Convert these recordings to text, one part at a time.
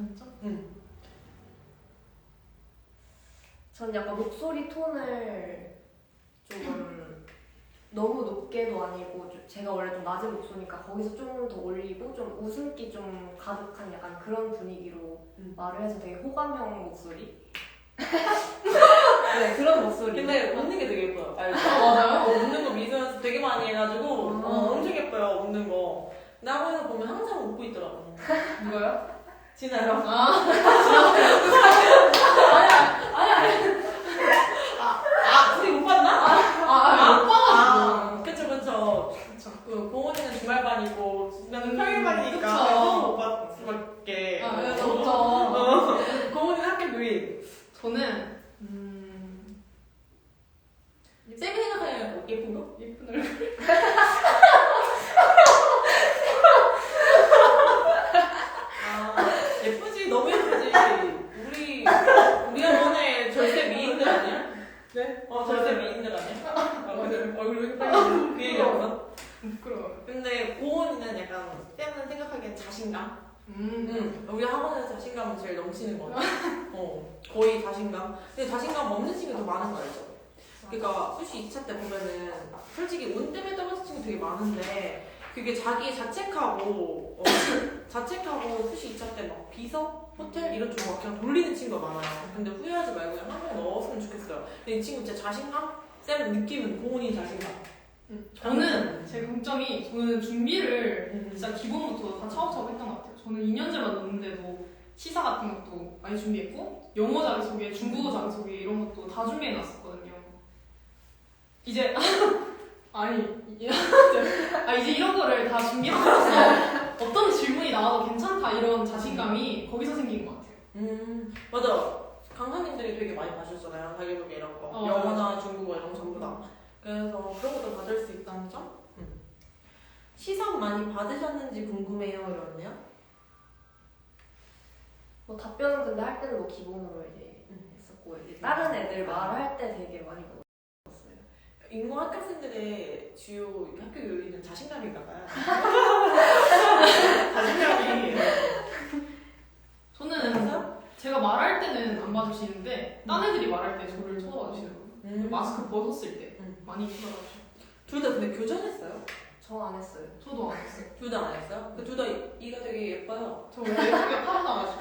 장점? 응. 전 약간 목소리 톤을 좀 너무 높게도 아니고 좀 제가 원래 좀 낮은 목소리니까 거기서 좀 더 올리고 좀 웃음기 좀 가득한 약간 그런 분위기로 음. 말을 해서 되게 호감형 목소리? 네 그런 목소리. 근데 웃는 게 되게 예뻐요. 알죠? 맞아요? 어, 웃는 거 미소 연습 되게 많이 해가지고 아. 어, 엄청 예뻐요. 웃는 거. 근데 학원에서 보면 항상 웃고 있더라고. 누가요? 진아요. 아, 아, 둘이 못 봤나? 아, 아, 못 봐가지고. 아, 그쵸, 그쵸. 그쵸. 그 공원이는 주말반이고 나는 평일반이니까 그쵸. 처음 못 봤을 수밖에. 아, 네, 어. 좋죠. 어. 공원이는 학교 교인. 저는, 음, 쌤이 생각하는 예쁜 거? 예쁜 얼굴. 아, 예쁘지, 너무 예쁘지. 우리, 우리가 너네 절세 미인들 아니야? 네? 어, 절세 미인들 아니야? 아, 얼굴, 얼굴 왜 이렇게 빨개져? 그 얘기 없어? 부끄러워요. 근데 고은이는 약간 쌤은 생각하기엔 자신감? 음, 응. 우리 학원에서 자신감은 제일 넘치는 거 같아. 어, 거의 자신감. 근데 자신감 없는 친구도 많은 거 알죠? 그러니까 수시 2차 때 보면은 솔직히 운 때문에 떨어진 친구 되게 많은데 그게 자기 자책하고 어, 자책하고 수시 2차 때 막 비서 호텔 이런 쪽으로 막 그냥 돌리는 친구가 많아요. 근데 후회하지 말고 그냥 한명 넣었으면 좋겠어요. 근데 이 친구 진짜 자신감? 쌤 느낌은 고은이 자신감. 저는 제 강점이 저는 준비를 음. 진짜 기본부터 다 차곡차곡 했던 것 같아요. 저는 2년제만 넣는데도 시사 같은 것도 많이 준비했고 영어 자기소개, 중국어 자기소개 이런 것도 다 준비해놨었거든요. 이제 아니 이- 아 이제 이런 거를 다 준비하면서 어떤 질문이 나와도 괜찮다 이런 자신감이 거기서 생긴 것 같아요. 음 맞아. 강사님들이 되게 많이 봐주셨잖아요. 자기소개 이런 거. 어, 영어나 중국어 이런 거 전부 다. 그래서 그런 것도 받을 수 있다는 점? 음. 시선 많이 받으셨는지 궁금해요. 이러네요. 뭐 답변은 근데 할 때는 뭐 기본으로 이제 음. 했었고 이제 다른 애들 말할 때 되게 많이 물어봤어요. 인공 합격생들의 주요 학교 요인은 자신감인가 봐요. 자신감이. 저는 그래서? 제가 말할 때는 안 봐주시는데 딴 애들이 말할 때 저를 쳐다봐 주시더라고요. 음. 마스크 벗었을 때 음. 많이 쳐다봐 주셔요. 둘다 근데 교전했어요? 저 안 했어요. 저도 안 했어요. 둘 다 안 했어요? 그 둘 다 이가 되게 예뻐요. 저 원래 예쁘게 타고나가지고.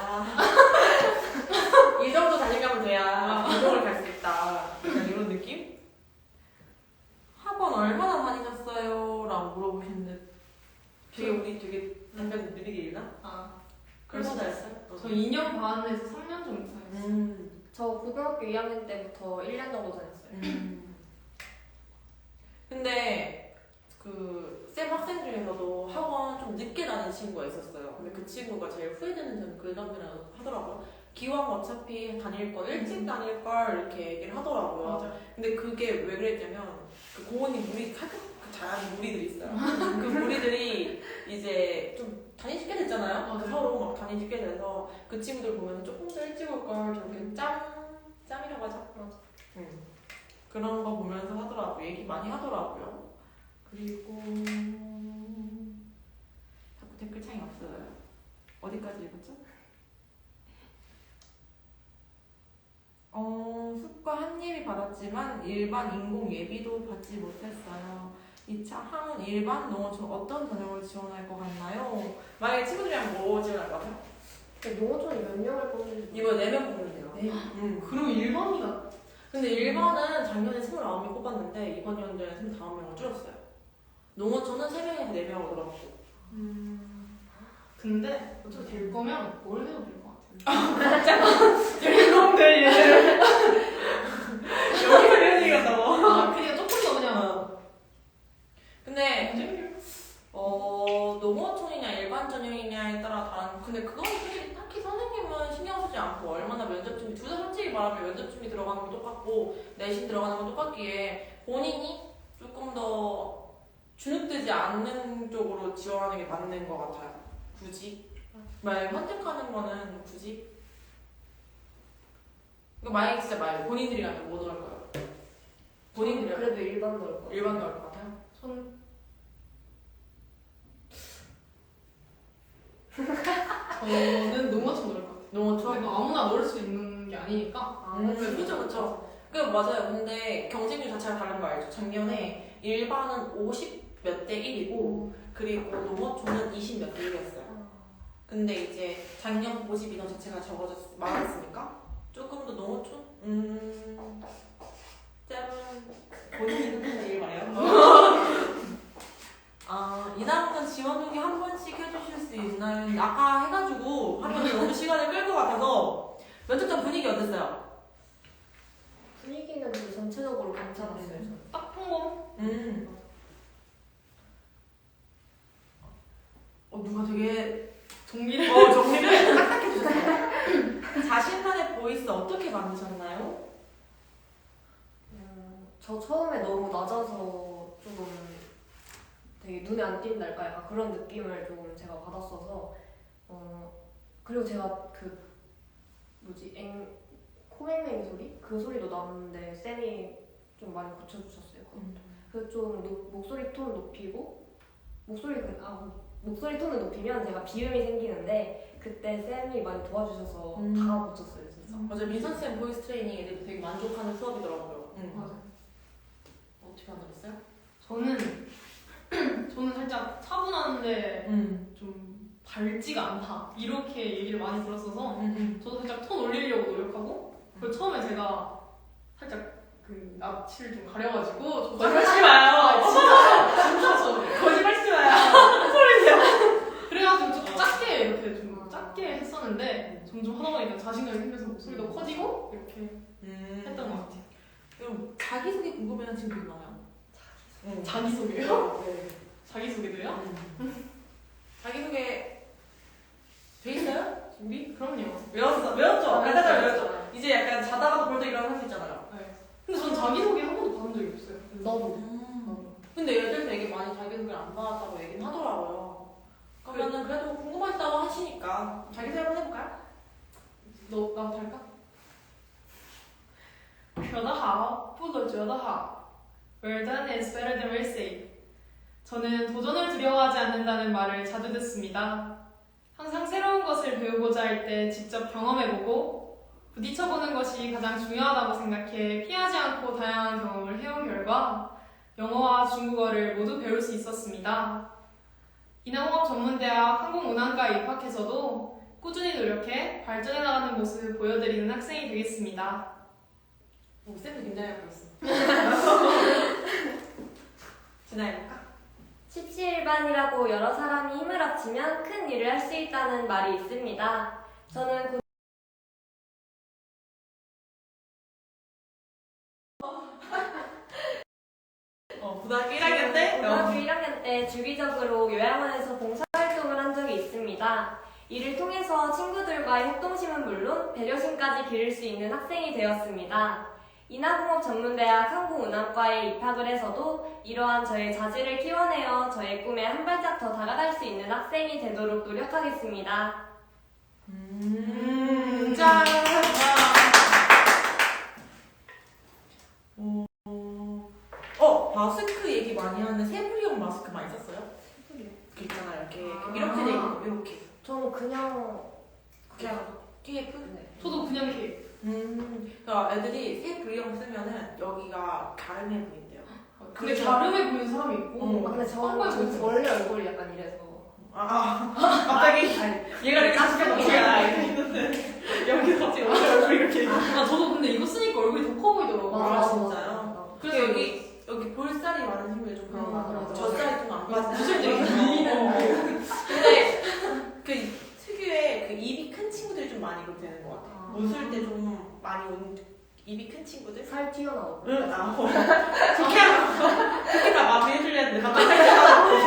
아. 이 정도 자신감은 돼야 운동을 갈 수 있다. 약간 이런 느낌? 학원 얼마나 다니셨어요? 라고 물어보시는데 되게 우리 되게 답변 느리게 읽나? 아, 그래서 잘했어요? 저 2년 반에서 3년 정도 다녔어요. 음. 저 고등학교 2학년 때부터 1년 정도 다녔어요. 음. 근데 그쌤 학생 중에서도 학원 다니는 친구가 있었어요. 근데 그 친구가 제일 후회되는 점은 그 점이라고 하더라고요. 기왕 어차피 다닐 거 일찍 다닐 걸 이렇게 얘기를 하더라고요. 맞아요. 근데 그게 왜 그랬냐면 그 고은이 학교 그 잘하는 무리들이 있어요. 그 무리들이 이제 좀 다니시게 됐잖아요. 맞아요. 서로 막 다니시게 돼서 그 친구들 보면 조금 더 일찍 올 걸 저렇게 짬 짬이라고 하죠. 맞아. 응. 그런 거 보면서 하더라고 얘기 많이 하더라고요. 그리고 댓글 창이 없어요. 어디까지 읽었죠? 어, 숙과 한 예비 받았지만 일반 인공 예비도 받지 못했어요. 2차 항은 일반 농어촌 어떤 전형을 지원할 것 같나요? 만약에 친구들이랑 뭐 지원할 것 같아요? 근데 농어촌이 몇 명을 뽑는지 이거 4명 뽑으면 돼요. 네. 음. 그럼 일반이가 근데 일반은 작년에 29명 뽑았는데 이번 연도에 29명을 줄였어요. 농어촌은 3명에서 4명으로 늘었고. 근데 어차피 될 거면 뭘 해도 될 것 같아요. 이놈들 얘들. 여기서 이런 얘기 한다고. 아, 그냥 조금 더 그냥 근데 어 농어촌이냐 일반 전형이냐에 따라 다른 근데 그거는 솔직히 딱히 선생님은 신경 쓰지 않고 얼마나 면접 준비 둘다 솔직히 말하면 면접 준비 들어가는 건 똑같고 내신 들어가는 건 똑같기에 본인이 조금 더 주눅들지 않는 쪽으로 지원하는 게 맞는 것 같아요 굳이 만약에 선택하는 거는 굳이 이거 만약에 진짜 말 본인들이라면 뭐 넣을 거예요? 본인들이라면 그래도 일반 넣을 거. 일반 넣을 것 같아요? 전 저는 너무 좋아. 저희도 아무나 넣을 수 있는 게 아니니까 아, 음, 그죠, 그죠. 그 맞아요. 근데 경쟁률 자체가 다른 거 알죠? 작년에 일반은 50 몇 대 1이고 그리고 로버초는 20 몇 대 1이었어요. 근데 이제 작년 모집 인원 자체가 적어졌 많았으니까 조금 더 로버초 음 짠 본인이 끝내는 얘기 말해요. 아 이다음부터 지원 후기 한 번씩 해주실 수 있나요? 아까 해가지고 하면 너무 시간을 끌 것 같아서 면접장 분위기 어땠어요? 분위기는 되게 전체적으로 괜찮았어요. 저는. 딱 통공 음. 어, 누가 되게 정리를 어, 정리를 딱딱해 주셨어요. 자신만의 보이스 어떻게 만드셨나요? 음, 저 낮아서 조금 되게 눈에 안 띈달까 약간 그런 느낌을 좀 제가 받았어서 어 그리고 제가 그 뭐지 앵 코맹맹이 소리 그 소리도 나는데 쌤이 좀 많이 고쳐주셨어요. 그래서 좀 높- 목소리 톤 높이고 목소리 그- 아 목소리 톤을 높이면 제가 비음이 생기는데 그때 쌤이 많이 도와주셔서 음. 다 고쳤어요 진짜. 맞아 민선 쌤 보이스 트레이닝 애들이 되게 만족하는 수업이더라고요. 응. 맞아 요. 어떻게 만들었어요? 저는 저는 살짝 차분한데 응. 좀 밝지가 않다 이렇게 얘기를 많이 들었어서 응. 저도 살짝 톤 올리려고 노력하고 그리고 처음에 제가 살짝 그 낯을 좀 가려가지고 저 거짓말하지 마요. 아, 진짜 진짜 저 거짓말하지 마요. 그래가지고 좀 작게 이렇게 좀 작게 했었는데 점점 하다 보니까 자신감이 생겨서 목소리도 커지고 이렇게 음. 했던 것 같아요. 그럼 자기소개 궁금해하는 친구 있나요? 응. 자기소개요? 네. 자기소개도요? 자기소개 돼 있어요? 준비? 그럼요. 외웠어. 외웠죠? 아, 약간 잘 네. 외웠죠? 이제 약간 자다가도 벌떡 일어나서 할 수 있잖아요. 네. 근데 전 자기소개 한 번도 받은 적이 없어요. 너도. 근데 애들 되게 많이 자기소개를 안 받았다고 얘기는 하더라고요. 그러면은 그래도 궁금하시다고 하시니까 자기소개 한번 해볼까요? 너 나부터 할까? 说得好,不如觉得好. Well done is better than well said. 저는 도전을 두려워하지 않는다는 말을 자주 듣습니다. 항상 새로운 것을 배우고자 할 때 직접 경험해보고 부딪혀보는 것이 가장 중요하다고 생각해 피하지 않고 다양한 경험을 해온 결과 영어와 중국어를 모두 배울 수 있었습니다. 인하공업 전문대학 항공운항과에 입학해서도 꾸준히 노력해 발전해 나가는 모습을 보여드리는 학생이 되겠습니다. 오, 쌤도 긴장해 보였어. 지나해볼까? 십시일반이라고 여러 사람이 힘을 합치면 큰 일을 할 수 있다는 말이 있습니다. 저는 고- 어, 고등학교 1학년 때? 고등학교 1학년 때 주기적으로 요양원에서 봉사활동을 한 적이 있습니다. 이를 통해서 친구들과의 협동심은 물론 배려심까지 기를 수 있는 학생이 되었습니다. 인하공업 전문대학 항공운항과에 입학을 해서도 이러한 저의 자질을 키워내어 저의 꿈에 한 발짝 더 다가갈 수 있는 학생이 되도록 노력하겠습니다. 음, 짠! 어, 어, 마스크 얘기 많이 하는데 세부리형 마스크 많이 썼어요? 그 있잖아요, 이렇게. 아. 이렇게 돼 있고, 이렇게. 저는 그냥 그냥 KF? 네. 저도 그냥 이렇게 음, 그러니까 애들이 세부리형 쓰면은 여기가 가름해 보인대요. 근데 그죠? 다름해 보이는 사람이 있고 어. 아, 근데 한 번에 저는 보였어요. 원래 얼굴이 약간 이래서 아, 아, 갑자기 얘가 이렇게 자식을 깜짝이야. 이렇게 있는데 여기 갑자기 얼굴 이렇게. 아 저도 근데 이거 쓰니까 얼굴이 더 커 보이더라고요. 아, 맞아, 진짜요? 맞아. 그래서 여기 여기 볼살이 많은 친구들 좀 그런 거 음, 같아요. 맞아, 젖살이 좀 안 빠지는 구슬들이 어, 밀리는. 어. 근데 그 특유의 그 입이 큰 친구들이 좀 많이 그렇게 되는 것 같아요. 아. 웃을 때 좀 많이 온 입이 큰 친구들. 살 튀어나오고. 응, 아, 어. 좋게 좋게 다 마무리해주려 했는데 갑자기 생각나고.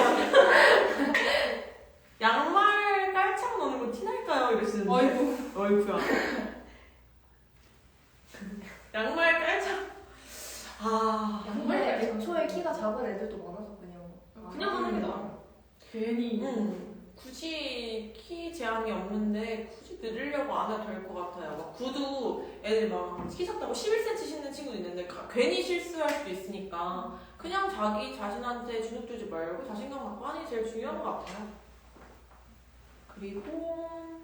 양말 깔창 넣는 거 티날까요? 이러시는데. 아이고 어이구야. 양말 깔창. 아. 근데 애초에 키가 작은 애들도 많아서 그냥 그냥 하는 게 나아. 괜히 음, 굳이 키 제한이 없는데 굳이 늘으려고 안 해도 될 것 같아요. 막 구두 애들 막키 작다고 11cm 신는 친구도 있는데 가- 괜히 실수할 수도 있으니까 그냥 자기 자신한테 주눅 들지 말고 자신감 갖고 하는 게 제일 중요한 것 같아요. 그리고